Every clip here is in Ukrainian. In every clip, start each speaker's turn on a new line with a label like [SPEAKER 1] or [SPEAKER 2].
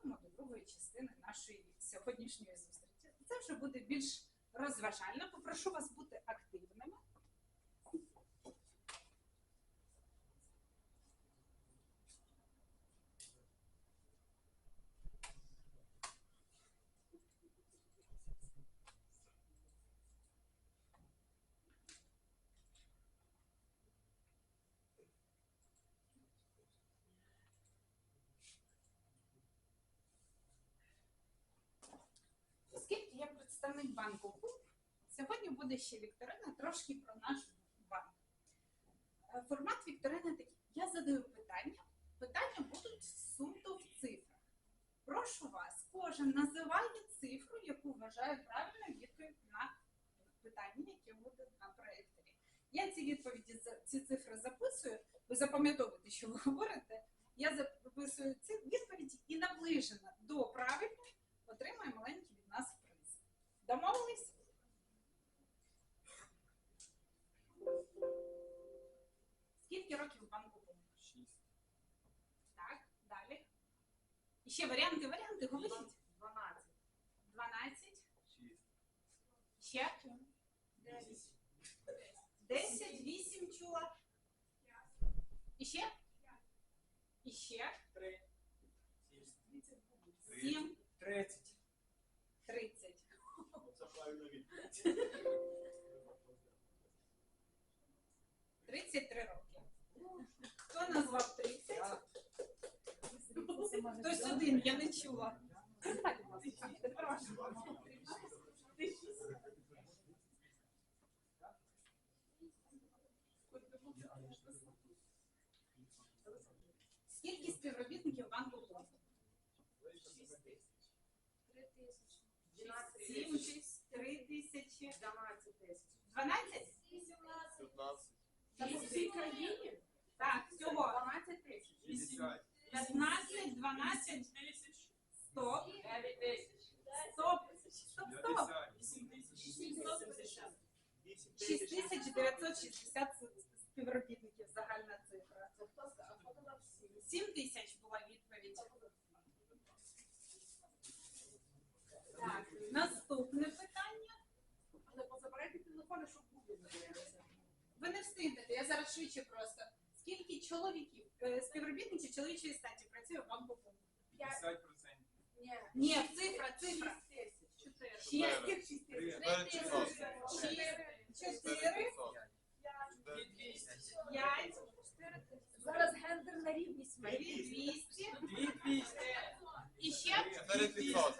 [SPEAKER 1] переходимо до другої частини нашої сьогоднішньої зустрічі. Це вже буде більш розважально. Попрошу вас бути активними. Оскільки я представник банку КУП, сьогодні буде ще вікторина трошки про наш банк. Е, Формат вікторини такий. Я задаю питання. Питання будуть суто в цифрах. Прошу вас, кожен називає цифру, яку вважає правильною відповідь на питання, яке буде на проєкторі. Я ці відповіді ці цифри записую. Ви запам'ятовуєте, що ви говорите. Років банку було?
[SPEAKER 2] Шість.
[SPEAKER 1] Так, далі. І ще варіанти, варіанти, говоріть.
[SPEAKER 3] 12.
[SPEAKER 1] 12.
[SPEAKER 2] Шість.
[SPEAKER 1] Ще?
[SPEAKER 3] 10.
[SPEAKER 1] 10, 8 чула. І ще? І ще?
[SPEAKER 3] 3.
[SPEAKER 1] 7,
[SPEAKER 3] 30.
[SPEAKER 1] 30.
[SPEAKER 3] Це правильна відповідь.
[SPEAKER 1] 33 роки. Один, я не чула. Скільки співробітників банку Клуб? 7, 6, 3 тисячі.
[SPEAKER 3] 12 тисяч.
[SPEAKER 1] 12?
[SPEAKER 2] 15.
[SPEAKER 3] Та по всій країні?
[SPEAKER 1] Так, всього.
[SPEAKER 3] 12 тисяч.
[SPEAKER 2] 50.
[SPEAKER 1] 15, 12, стоп,
[SPEAKER 3] 9 тисяч.
[SPEAKER 1] стоп, стоп, стоп.
[SPEAKER 2] 50.
[SPEAKER 1] 6960 співробітників загальна цифра. 7 тисяч була відповідь. Так, наступне питання.
[SPEAKER 3] Але позабирайте телефони, щоб не.
[SPEAKER 1] Ви не встигнете, я зараз швидше просто. Скільки чоловіків, е, співробітників чоловічої статі працює в банку Пункт?
[SPEAKER 2] 50%.
[SPEAKER 3] Ні.
[SPEAKER 1] Цифра, цифра.
[SPEAKER 3] 6 тисяч. 4.
[SPEAKER 1] Ще
[SPEAKER 2] Чотири.
[SPEAKER 1] 6
[SPEAKER 2] Три.
[SPEAKER 1] тисяч.
[SPEAKER 2] Перед часом.
[SPEAKER 1] Чотири, 5,
[SPEAKER 3] Зараз гендерна рівність має.
[SPEAKER 1] 200,
[SPEAKER 2] 2200.
[SPEAKER 1] і ще
[SPEAKER 2] 4 500.
[SPEAKER 1] 4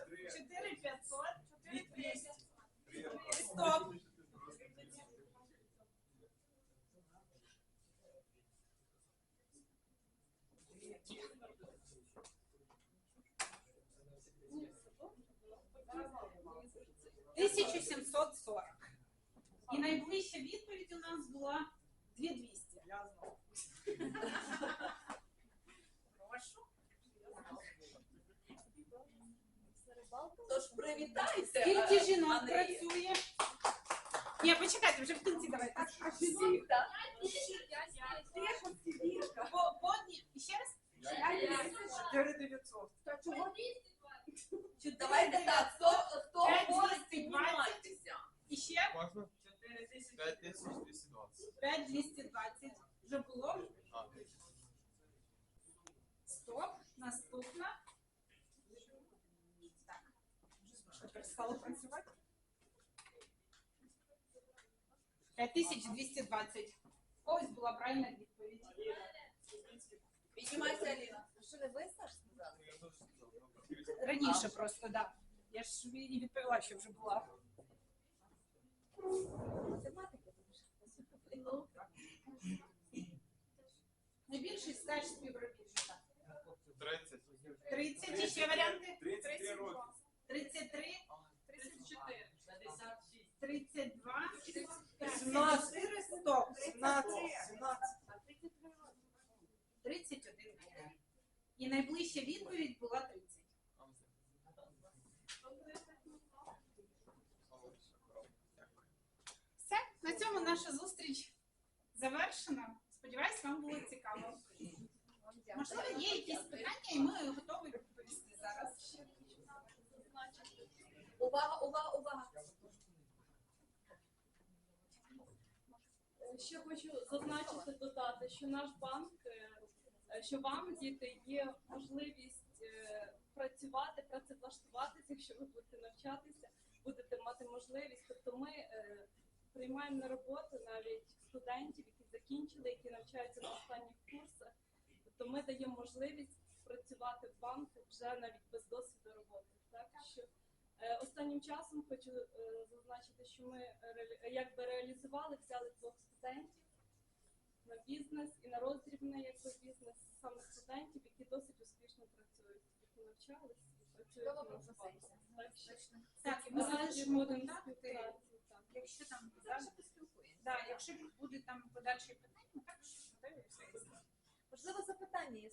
[SPEAKER 1] 1740. І найближча відповідь у нас була 2200. Прошу.
[SPEAKER 3] Тож привітайте.
[SPEAKER 1] Скільки жінок
[SPEAKER 3] Андрій.
[SPEAKER 1] працює? Ні, почекайте, вже в кінці давайте.
[SPEAKER 3] Всі, так? Тихо, Сибірка.
[SPEAKER 1] По, по одній. І ще раз?
[SPEAKER 3] 4900. Та чого?
[SPEAKER 1] Чотири
[SPEAKER 3] Давайте
[SPEAKER 1] дев'ять.
[SPEAKER 3] так, хто, хто
[SPEAKER 1] П'ять
[SPEAKER 3] може
[SPEAKER 1] двісті
[SPEAKER 3] піднімайтеся?
[SPEAKER 1] І ще
[SPEAKER 2] Можна? 5220.
[SPEAKER 1] 5220. Вже було?
[SPEAKER 2] А,
[SPEAKER 1] Стоп. Наступна. Так. Тепер стало працювати. 5220. Ось була правильна відповідь.
[SPEAKER 3] Піднімайся, Аліна.
[SPEAKER 4] Що не ви Саш сказали?
[SPEAKER 2] ну.
[SPEAKER 1] Раніше просто, так. Да. Я ж і відповіла, що вже була.
[SPEAKER 4] Математики
[SPEAKER 1] Найбільший стаж співробітника.
[SPEAKER 2] 30.
[SPEAKER 1] 30. І ще варіанти?
[SPEAKER 2] 33 роки.
[SPEAKER 1] 33,
[SPEAKER 3] 34. 56.
[SPEAKER 1] 32,
[SPEAKER 3] 17.
[SPEAKER 1] 4, стоп.
[SPEAKER 3] 17. 17.
[SPEAKER 1] найближча відповідь була 30. Все, на цьому наша зустріч завершена. Сподіваюсь, вам було цікаво. Можливо, є якісь питання, і ми готові відповісти зараз. Увага, увага, увага.
[SPEAKER 5] Е, ще хочу зазначити додати, що наш банк. Е, що вам, діти, є можливість е, працювати, працевлаштуватися, якщо ви будете навчатися, будете мати можливість. Тобто ми е, приймаємо на роботу навіть студентів, які закінчили, які навчаються на останніх курсах. Тобто ми даємо можливість працювати в банку вже навіть без досвіду роботи. Так що е, останнім часом хочу е, зазначити, що ми якби реалізували, взяли двох студентів на бізнес і на роздрібний якби бізнес саме студентів, які досить успішно працюють, які навчались і працюють
[SPEAKER 4] Чудова
[SPEAKER 5] на
[SPEAKER 4] пропозиція.
[SPEAKER 5] Так що
[SPEAKER 1] Так, і ми залишимо контакти.
[SPEAKER 5] Так.
[SPEAKER 1] Якщо там
[SPEAKER 4] Завжди поспілкуємося.
[SPEAKER 1] да, якщо буде там подальші питання, так що.
[SPEAKER 4] Можливо, запитання є